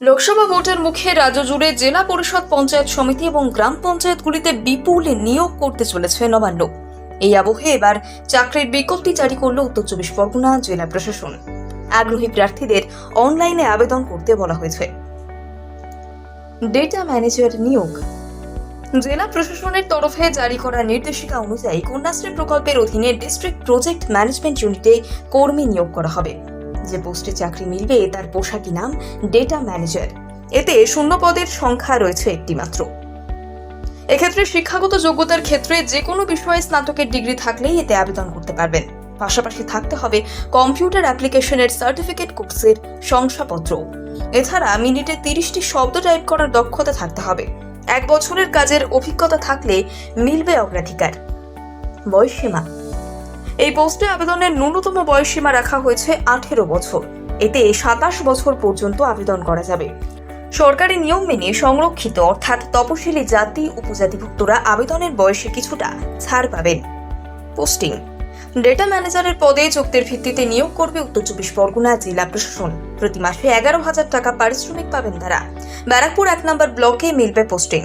লোকসভা ভোটের মুখে রাজ্য জুড়ে জেলা পরিষদ, পঞ্চায়েত সমিতি এবং গ্রাম পঞ্চায়েতগুলিতে বিপুল নিয়োগ করতে চলেছে নবান্ন। এই আবহে এবার চাকরির বিজ্ঞপ্তি জারি করল উত্তর চব্বিশ পরগনা জেলা প্রশাসন। আগ্রহী প্রার্থীদের অনলাইনে আবেদন করতে বলা হয়েছে। ডেটা ম্যানেজার নিয়োগ। জেলা প্রশাসনের তরফে জারি করা নির্দেশিকা অনুযায়ী কন্যাশ্রী প্রকল্পের অধীনে ডিস্ট্রিক্ট প্রজেক্ট ম্যানেজমেন্ট ইউনিটে কর্মী নিয়োগ করা হবে। যে পোস্টে চাকরি মিলবে, তার পোশাকি নাম ডেটা ম্যানেজার এতে শূন্য পদের সংখ্যা রয়েছে একটি মাত্র এক্ষেত্রে শিক্ষাগত যোগ্যতার ক্ষেত্রে যে কোনো বিষয়ে স্নাতকের ডিগ্রি থাকলেই এতে আবেদন করতে পারবেন। পাশাপাশি থাকতে হবে কম্পিউটার অ্যাপ্লিকেশনের সার্টিফিকেট কোর্সের শংসাপত্র। এছাড়া মিনিটে তিরিশটি শব্দ টাইপ করার দক্ষতা থাকতে হবে। এক বছরের কাজের অভিজ্ঞতা থাকলে মিলবে অগ্রাধিকার। বয়সীমা এই পোস্টে আবেদনের ন্যূনতম বয়সসীমা রাখা হয়েছে আঠেরো বছর। এতে সাতাশ বছর পর্যন্ত আবেদন করা যাবে। সরকারি নিয়ম মেনে সংরক্ষিত অর্থাৎ তপশিলি জাতি উপজাতিভুক্তরা আবেদনের বয়সে কিছুটা ছাড় পাবেন। পোস্টিং। ডেটা ম্যানেজারের পদে চুক্তির ভিত্তিতে নিয়োগ করবে উত্তর চব্বিশ পরগনা জেলা প্রশাসন। প্রতি মাসে এগারো হাজার টাকা পারিশ্রমিক পাবেন তারা। ব্যারাকপুর এক নম্বর ব্লকে মিলবে পোস্টিং।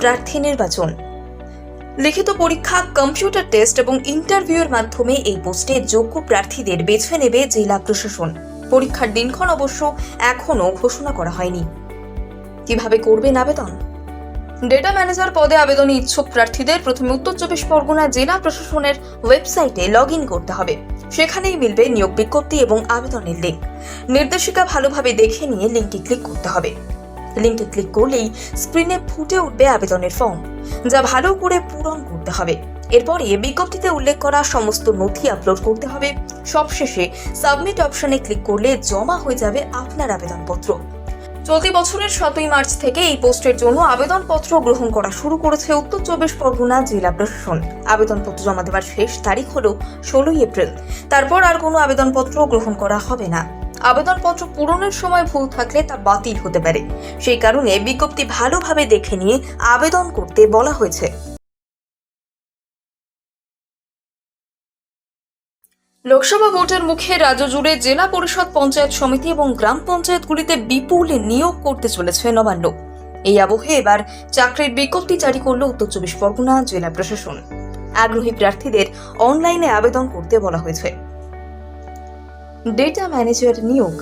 প্রার্থী নির্বাচন। লিখিত পরীক্ষা, কম্পিউটার টেস্ট এবং ইন্টারভিউয়ের মাধ্যমে এই পোস্টে যোগ্য প্রার্থীদের বেছে নেবে জেলা প্রশাসন। পরীক্ষার দিনক্ষণ অবশ্য এখনও ঘোষণা করা হয়নি। কীভাবে করবেন আবেদন? ডেটা ম্যানেজার পদে আবেদনে ইচ্ছুক প্রার্থীদের প্রথমে উত্তর চব্বিশ পরগনা জেলা প্রশাসনের ওয়েবসাইটে লগ করতে হবে। সেখানেই মিলবে নিয়োগ বিজ্ঞপ্তি এবং আবেদনের লিঙ্ক। নির্দেশিকা ভালোভাবে দেখে নিয়ে লিঙ্কে ক্লিক করতে হবে। লিঙ্কে ক্লিক করলেই স্ক্রিনে ফুটে উঠবে আবেদনের ফর্ম, যা ভালো করে পূরণ করতে হবে। এরপরে বিজ্ঞপ্তিতে উল্লেখ করা সমস্ত নথি আপলোড করতে হবে। সবশেষে সাবমিট অপশনে ক্লিক করলে জমা হয়ে যাবে আপনার আবেদনপত্র। চলতি বছরের সাতই মার্চ থেকে এই পোস্টের জন্য আবেদনপত্র গ্রহণ করা শুরু করেছে উত্তর চব্বিশ পরগনা জেলা প্রশাসন। আবেদনপত্র জমা দেওয়ার শেষ তারিখ হল ষোলোই এপ্রিল। তারপর আর কোনো আবেদনপত্র গ্রহণ করা হবে না। আবেদনপত্র পূরণের সময় ভুল থাকলে তা বাতিল হতে পারে। সেই কারণে বিজ্ঞপ্তি ভালোভাবে দেখে নিয়ে আবেদন করতে বলা হয়েছে। লোকসভা ভোটের মুখে রাজ্য জুড়ে জেলা পরিষদ পঞ্চায়েত সমিতি এবং গ্রাম পঞ্চায়েতগুলিতে বিপুল নিয়োগ করতে চলেছে নবান্ন। এই আবহে এবার চাকরির বিজ্ঞপ্তি জারি করল উত্তর চব্বিশ পরগনা জেলা প্রশাসন। আগ্রহী প্রার্থীদের অনলাইনে আবেদন করতে বলা হয়েছে। ডেটা ম্যানেজার নিয়োগ।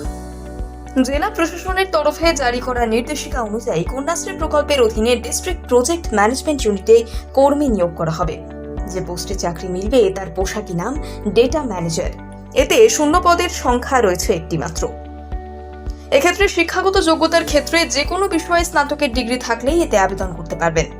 জেলা প্রশাসনের তরফে জারি করা নির্দেশিকা অনুযায়ী কন্যাশ্রী প্রকল্পের অধীনে ডিস্ট্রিক্ট প্রজেক্ট ম্যানেজমেন্ট ইউনিটে কর্মী নিয়োগ করা হবে। যে পোস্টে চাকরি মিলবে, তার পোশাকি নাম ডেটা ম্যানেজার এতে শূন্য পদের সংখ্যা রয়েছে একটি মাত্র এক্ষেত্রে শিক্ষাগত যোগ্যতার ক্ষেত্রে যে কোনো বিষয়ে স্নাতকের ডিগ্রি থাকলেই এতে আবেদন করতে পারবেন।